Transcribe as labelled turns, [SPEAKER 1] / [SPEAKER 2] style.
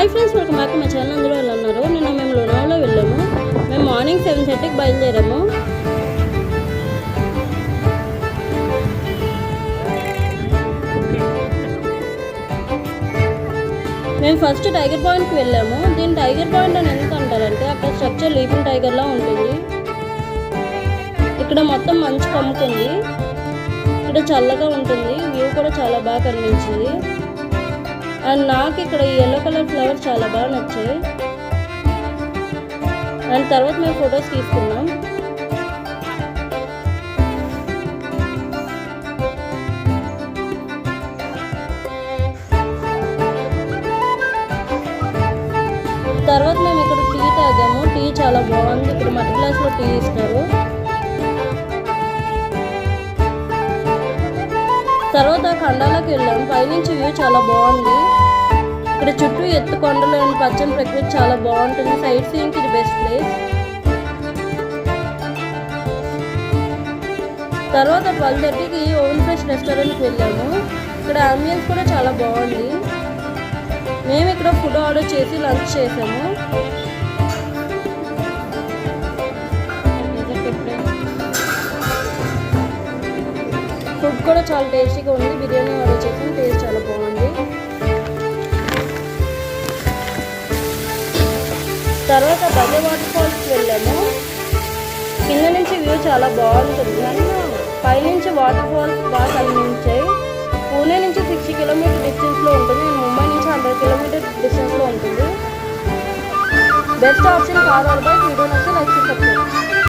[SPEAKER 1] Hi friends welcome back మా channel. అందరూ వాళ్ళు ఉన్నారు? నిన్న మేము లోనావలో వెళ్ళాము. మేము మార్నింగ్ సెవెన్ థర్టీకి బయలుదేరాము. మేము ఫస్ట్ టైగర్ పాయింట్కి వెళ్ళాము. దీని టైగర్ పాయింట్ అని ఎందుకు అంటారంటే అక్కడ స్ట్రక్చర్ లీపింగ్ టైగర్లా ఉంటుంది. ఇక్కడ మొత్తం మంచు కమ్ముతుంది ఇక్కడ చల్లగా ఉంటుంది. వ్యూ కూడా చాలా బాగా కనిపించింది. అండ్ నాకు ఇక్కడ ఈ ఎల్లో కలర్ ఫ్లవర్ చాలా బాగా నచ్చాయి. అండ్ తర్వాత మేము ఫొటోస్ తీసుకున్నాం తర్వాత మేము ఇక్కడ టీ తాగాము. టీ చాలా బాగుంది. ఇక్కడ మట్టి గ్లాస్లో టీ ఇస్తారు. తర్వాత ఖండాలకు వెళ్ళాం. పైనుంచి వ్యూ చాలా బాగుంది. ఇక్కడ చుట్టూ ఎత్తు కొండలు అండ్ పచ్చని ప్రకృతి చాలా బాగుంటుంది. సైట్ సీయింగ్ ఇది బెస్ట్ ప్లేస్. తర్వాత ట్వెల్వ్ థర్టీకి ఓవెన్ ఫ్రెష్ రెస్టారెంట్కి వెళ్ళాము. ఇక్కడ అంబియన్స్ కూడా చాలా బాగుంది. మేము ఇక్కడ ఫుడ్ ఆర్డర్ చేసి లంచ్ చేసాము. ఫుడ్ కూడా చాలా టేస్టీగా ఉంది. బిర్యానీ ఆర్డర్ చేసాం టేస్ట్ చాలా బాగుంది. తర్వాత బజ వాటర్ ఫాల్స్కి వెళ్ళాము. కింద నుంచి వ్యూ చాలా బాగుంటుంది. పైనుంచి వాటర్ ఫాల్స్ బాగా కనిపించాయి. పూణే నుంచి సిక్స్టీ కిలోమీటర్ డిస్టెన్స్లో ఉంటుంది. ముంబై నుంచి హండ్రెడ్ కిలోమీటర్ డిస్టెన్స్లో ఉంటుంది. బెస్ట్ ఆప్షన్ కావాలి బట్ వీడియో నచ్చితే లైక్ చేసి